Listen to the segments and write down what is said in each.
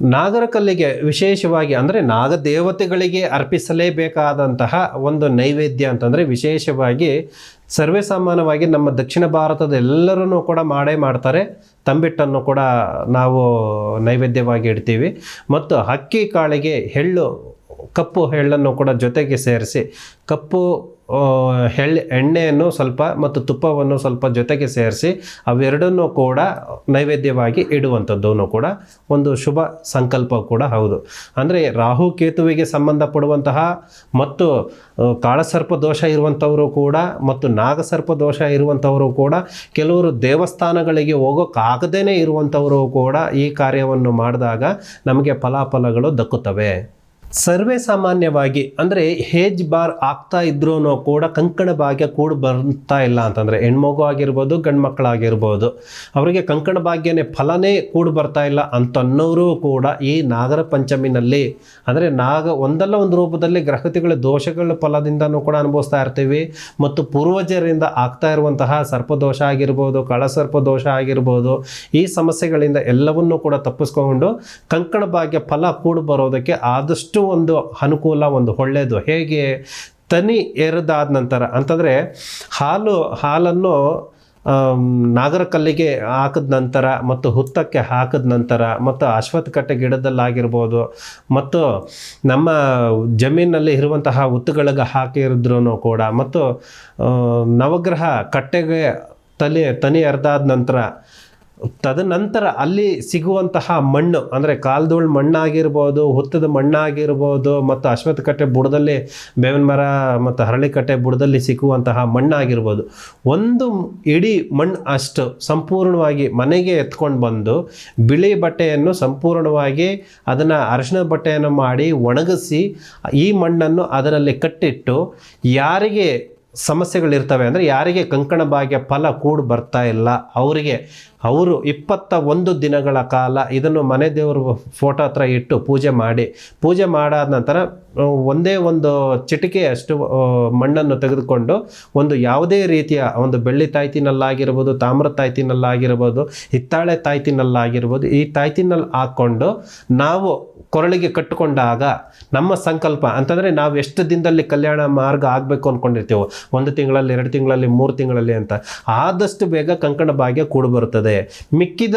ನಾಗರಕಲ್ಲಿಗೆ ವಿಶೇಷವಾಗಿ ಅಂದರೆ ನಾಗದೇವತೆಗಳಿಗೆ ಅರ್ಪಿಸಲೇಬೇಕಾದಂತಹ ಒಂದು ನೈವೇದ್ಯ ಅಂತಂದರೆ ವಿಶೇಷವಾಗಿ ಸರ್ವೇ ಸಾಮಾನ್ಯವಾಗಿ ನಮ್ಮ ದಕ್ಷಿಣ ಭಾರತದ ಎಲ್ಲರೂ ಕೂಡ ಮಾಡೇ ಮಾಡ್ತಾರೆ. ತಂಬಿಟ್ಟನ್ನು ಕೂಡ ನಾವು ನೈವೇದ್ಯವಾಗಿ ಇಡ್ತೀವಿ. ಮತ್ತು ಅಕ್ಕಿ ಕಾಳಿಗೆ ಎಳ್ಳು ಕಪ್ಪು ಎಳ್ಳನ್ನು ಕೂಡ ಜೊತೆಗೆ ಸೇರಿಸಿ ಕಪ್ಪು ಎಳ್ಳು ಎಣ್ಣೆಯನ್ನು ಸ್ವಲ್ಪ ಮತ್ತು ತುಪ್ಪವನ್ನು ಸ್ವಲ್ಪ ಜೊತೆಗೆ ಸೇರಿಸಿ ಅವೆರಡನ್ನೂ ಕೂಡ ನೈವೇದ್ಯವಾಗಿ ಇಡುವಂಥದ್ದು ಕೂಡ ಒಂದು ಶುಭ ಸಂಕಲ್ಪ ಕೂಡ ಹೌದು. ಅಂದರೆ ರಾಹು ಕೇತುವಿಗೆ ಸಂಬಂಧಪಡುವಂತಹ ಮತ್ತು ಕಾಳಸರ್ಪ ದೋಷ ಇರುವಂಥವರು ಕೂಡ ಮತ್ತು ನಾಗಸರ್ಪ ದೋಷ ಇರುವಂಥವರು ಕೂಡ ಕೆಲವರು ದೇವಸ್ಥಾನಗಳಿಗೆ ಹೋಗೋಕ್ಕಾಗದೇ ಇರುವಂಥವರು ಕೂಡ ಈ ಕಾರ್ಯವನ್ನು ಮಾಡಿದಾಗ ನಮಗೆ ಫಲಾಫಲಗಳು ದಕ್ಕುತ್ತವೆ. ಸರ್ವೇ ಸಾಮಾನ್ಯವಾಗಿ ಅಂದರೆ ಹೇಜ್ ಬಾರ್ ಆಗ್ತಾ ಇದ್ರೂ ಕೂಡ ಕಂಕಣ ಭಾಗ್ಯ ಕೂಡ ಬರ್ತಾ ಇಲ್ಲ ಅಂತಂದರೆ ಹೆಣ್ಮಗು ಆಗಿರ್ಬೋದು ಗಂಡು ಮಕ್ಕಳಾಗಿರ್ಬೋದು ಅವರಿಗೆ ಕಂಕಣ ಭಾಗ್ಯನೇ ಫಲನೇ ಕೂಡ ಬರ್ತಾ ಇಲ್ಲ ಅಂತನ್ನೋರು ಕೂಡ ಈ ನಾಗರ ಪಂಚಮಿನಲ್ಲಿ ಅಂದರೆ ನಾಗ ಒಂದಲ್ಲ ಒಂದು ರೂಪದಲ್ಲಿ ಗ್ರಹತಿಗಳ ದೋಷಗಳ ಫಲದಿಂದನೂ ಕೂಡ ಅನುಭವಿಸ್ತಾ ಇರ್ತೀವಿ. ಮತ್ತು ಪೂರ್ವಜರಿಂದ ಆಗ್ತಾ ಇರುವಂತಹ ಸರ್ಪದೋಷ ಆಗಿರ್ಬೋದು, ಕಳಸರ್ಪ ದೋಷ ಆಗಿರ್ಬೋದು, ಈ ಸಮಸ್ಯೆಗಳಿಂದ ಎಲ್ಲವನ್ನೂ ಕೂಡ ತಪ್ಪಿಸ್ಕೊಂಡು ಕಂಕಣ ಭಾಗ್ಯ ಫಲ ಕೂಡ ಬರೋದಕ್ಕೆ ಆದಷ್ಟು ಒಂದು ಅನುಕೂಲ, ಒಂದು ಒಳ್ಳೆಯದು ಹೇಗೆ ತನಿ ಎರದಾದ ನಂತರ ಅಂತಂದರೆ ಹಾಲು, ಹಾಲನ್ನು ನಾಗರಕಲ್ಲಿಗೆ ನಾಗರ ಕಲ್ಲಿಗೆ ಹಾಕಿದ ನಂತರ ಮತ್ತು ಹುತ್ತಕ್ಕೆ ಹಾಕಿದ ನಂತರ ಮತ್ತು ಅಶ್ವತ್ಥಕಟ್ಟೆ ಗಿಡದಲ್ಲಾಗಿರ್ಬೋದು ಮತ್ತು ನಮ್ಮ ಜಮೀನಲ್ಲಿ ಇರುವಂತಹ ಹುತ್ತುಗಳಿಗೆ ಹಾಕಿರಿದ್ರೂ ಕೂಡ ಮತ್ತು ನವಗ್ರಹ ಕಟ್ಟೆಗೆ ತಲೆ, ತನಿ ಅರ್ದಾದ ನಂತರ ತದನಂತರ ಅಲ್ಲಿ ಸಿಗುವಂತಹ ಮಣ್ಣು, ಅಂದರೆ ಕಾಲ್ದೋಳ್ ಮಣ್ಣಾಗಿರ್ಬೋದು, ಹುತ್ತದ ಮಣ್ಣಾಗಿರ್ಬೋದು, ಮತ್ತು ಅಶ್ವತ್ಥಕಟ್ಟೆ ಬುಡದಲ್ಲಿ ಬೇವಿನ ಮರ ಮತ್ತು ಹರಳಿಕಟ್ಟೆ ಬುಡದಲ್ಲಿ ಸಿಗುವಂತಹ ಮಣ್ಣಾಗಿರ್ಬೋದು. ಒಂದು ಇಡೀ ಮಣ್ಣು ಅಷ್ಟು ಸಂಪೂರ್ಣವಾಗಿ ಮನೆಗೆ ಎತ್ಕೊಂಡು ಬಂದು ಬಿಳಿ ಬಟ್ಟೆಯನ್ನು ಸಂಪೂರ್ಣವಾಗಿ ಅದನ್ನು ಅರಿಶಿನ ಬಟ್ಟೆಯನ್ನು ಮಾಡಿ ಒಣಗಿಸಿ ಈ ಮಣ್ಣನ್ನು ಅದರಲ್ಲಿ ಕಟ್ಟಿಟ್ಟು ಯಾರಿಗೆ ಸಮಸ್ಯೆಗಳಿರ್ತವೆ ಅಂದರೆ ಯಾರಿಗೆ ಕಂಕಣ ಭಾಗ್ಯ ಫಲ ಕೂಡ ಬರ್ತಾ ಇಲ್ಲ, ಅವರಿಗೆ ಅವರು ಇಪ್ಪತ್ತ ಒಂದು ದಿನಗಳ ಕಾಲ ಇದನ್ನು ಮನೆ ದೇವರು ಫೋಟೋ ಹತ್ರ ಇಟ್ಟು ಪೂಜೆ ಮಾಡಿ, ಪೂಜೆ ಮಾಡಾದ ನಂತರ ಒಂದೇ ಒಂದು ಚಿಟಿಕೆ ಅಷ್ಟು ಮಣ್ಣನ್ನು ತೆಗೆದುಕೊಂಡು ಒಂದು ಯಾವುದೇ ರೀತಿಯ ಒಂದು ಬೆಳ್ಳಿ ತಾಯ್ತಿನಲ್ಲಾಗಿರ್ಬೋದು, ತಾಮ್ರ ತಾಯ್ತಿನಲ್ಲಾಗಿರ್ಬೋದು, ಹಿತ್ತಾಳೆ ತಾಯ್ತಿನಲ್ಲಾಗಿರ್ಬೋದು, ಈ ತಾಯ್ತಿನಲ್ಲಿ ಹಾಕ್ಕೊಂಡು ನಾವು ಕೊರಳಿಗೆ ಕಟ್ಟಿಕೊಂಡಾಗ ನಮ್ಮ ಸಂಕಲ್ಪ ಅಂತಂದರೆ ನಾವು ಎಷ್ಟು ದಿನದಲ್ಲಿ ಕಲ್ಯಾಣ ಮಾರ್ಗ ಆಗಬೇಕು ಅಂದ್ಕೊಂಡಿರ್ತೀವೋ ಒಂದು ತಿಂಗಳಲ್ಲಿ, ಎರಡು ತಿಂಗಳಲ್ಲಿ, ಮೂರು ತಿಂಗಳಲ್ಲಿ ಅಂತ, ಆದಷ್ಟು ಬೇಗ ಕಂಕಣ ಭಾಗ್ಯ ಬರುತ್ತದೆ ಮಿಕ್ಕಿದ,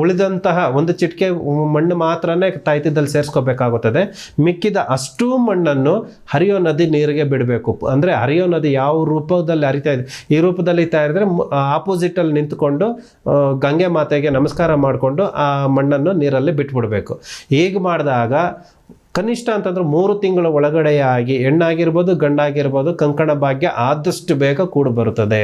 ಉಳಿದಂತಹ ಒಂದು ಚಿಟಿಕೆ ಮಣ್ಣು ಮಾತ್ರನೇ ತಾಯ್ತಿದ್ದಲ್ಲಿ ಸೇರಿಸ್ಕೋಬೇಕಾಗುತ್ತದೆ. ಮಿಕ್ಕಿದ ಅಷ್ಟೂ ಮಣ್ಣನ್ನು ಹರಿಯೋ ನದಿ ನೀರಿಗೆ ಬಿಡಬೇಕು. ಅಂದರೆ ಹರಿಯೋ ನದಿ ಯಾವ ರೂಪದಲ್ಲಿ ಹರಿತಾ ಇದೆ? ಈ ರೂಪದಲ್ಲಿ ಹರಿತಾ ಇದ್ರೆ ಆಪೋಸಿಟಲ್ಲಿ ನಿಂತ್ಕೊಂಡು ಗಂಗೆ ಮಾತೆಗೆ ನಮಸ್ಕಾರ ಮಾಡಿಕೊಂಡು ಆ ಮಣ್ಣನ್ನು ನೀರಲ್ಲಿ ಬಿಟ್ಬಿಡಬೇಕು. ಹೀಗೆ ಮಾಡಿದಾಗ ಕನಿಷ್ಠ ಅಂತಂದ್ರೆ ಮೂರು ತಿಂಗಳ ಒಳಗಡೆಯಾಗಿ ಹೆಣ್ಣಾಗಿರ್ಬೋದು ಗಂಡಾಗಿರ್ಬೋದು, ಕಂಕಣ ಭಾಗ್ಯ ಆದಷ್ಟು ಬೇಗ ಕೂಡು ಬರುತ್ತದೆ